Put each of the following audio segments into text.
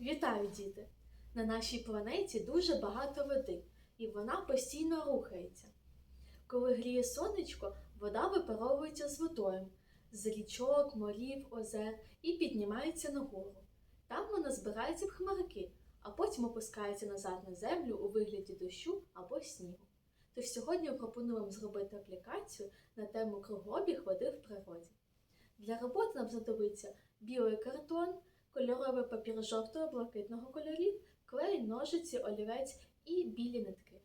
Вітаю, діти! На нашій планеті дуже багато води, і вона постійно рухається. Коли гріє сонечко, вода випаровується з водою, з річок, морів, озер і піднімається нагору. Там вона збирається в хмарки, а потім опускається назад на землю у вигляді дощу або снігу. Тож сьогодні я пропоную вам зробити аплікацію на тему кругообіг води в природі. Для роботи нам знадобиться білий картон, кольоровий папір жовтого блакитного кольорів, клей, ножиці, олівець і білі нитки.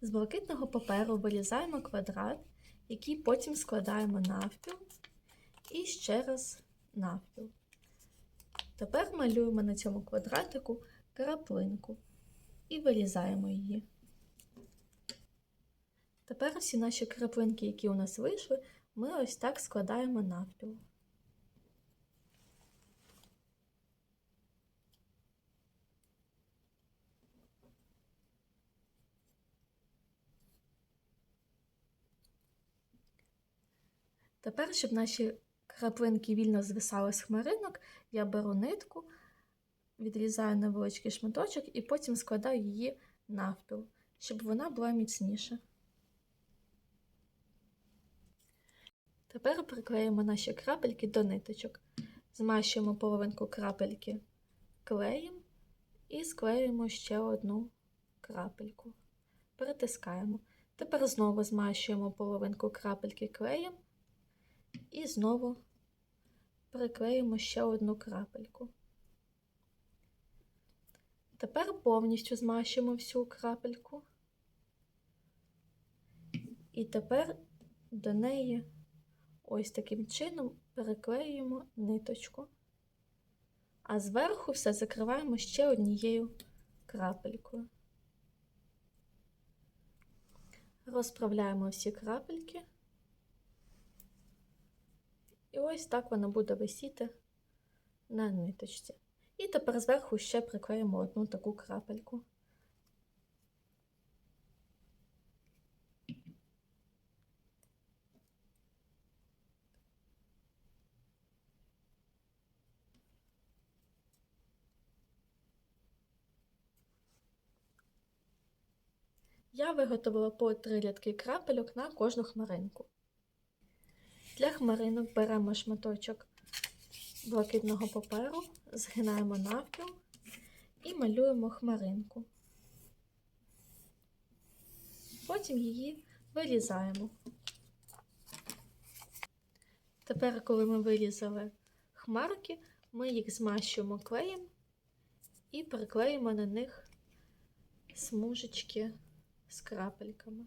З блакитного паперу вирізаємо квадрат, який потім складаємо навпіл і ще раз навпіл. Тепер малюємо на цьому квадратику краплинку і вирізаємо її. Тепер всі наші краплинки, які у нас вийшли, ми ось так складаємо навпіл. Тепер, щоб наші краплинки вільно звисали з хмаринок, я беру нитку, відрізаю невеличкий шматочок і потім складаю її навпіл, щоб вона була міцніша. Тепер приклеїмо наші крапельки до ниточок. Змащуємо половинку крапельки клеєм і склеюємо ще одну крапельку. Перетискаємо. Тепер знову змащуємо половинку крапельки клеєм і знову приклеїмо ще одну крапельку. Тепер повністю змащуємо всю крапельку. І тепер до неї ось таким чином переклеюємо ниточку, а зверху все закриваємо ще однією крапелькою. Розправляємо всі крапельки. І ось так воно буде висіти на ниточці. І тепер зверху ще приклеїмо одну таку крапельку. Я виготовила по три рядки крапельок на кожну хмаринку. Для хмаринок беремо шматочок блакитного паперу, згинаємо навпіл і малюємо хмаринку. Потім її вирізаємо. Тепер, коли ми вирізали хмарки, ми їх змащуємо клеєм і приклеїмо на них смужечки з крапельками.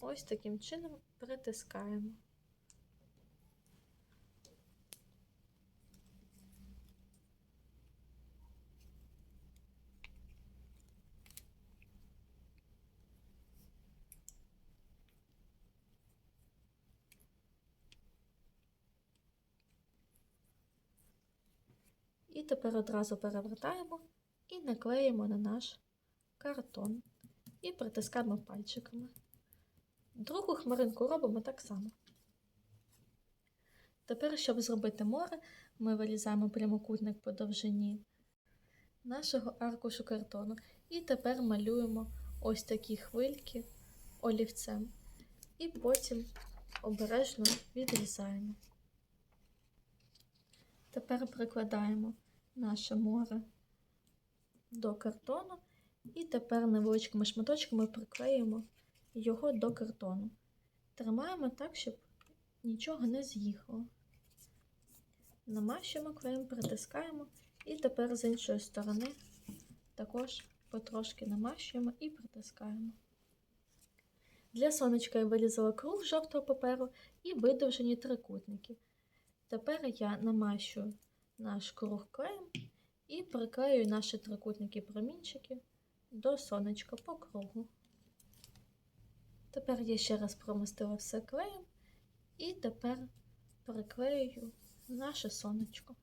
Ось таким чином притискаємо. І тепер одразу перевертаємо і наклеїмо на наш картон і притискаємо пальчиками. Другу хмаринку робимо так само. Тепер, щоб зробити море, ми вирізаємо прямокутник по довжині нашого аркушу картону. І тепер малюємо ось такі хвильки олівцем. І потім обережно відрізаємо. Тепер прикладаємо наше море до картону, і тепер невеличкими шматочками приклеїмо його до картону. Тримаємо так, щоб нічого не з'їхало. Намащуємо клеєм, притискаємо, і тепер з іншої сторони також потрошки намащуємо і притискаємо. Для сонечка я вирізала круг жовтого паперу і видовжені трикутники. Тепер я намащую наш круг клеєм і приклею наші трикутники-промінчики до сонечка по кругу. Тепер я ще раз промастила все клеєм і тепер приклею наше сонечко.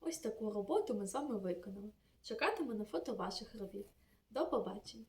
Ось таку роботу ми з вами виконали. Чекатиму на фото ваших робіт. До побачення!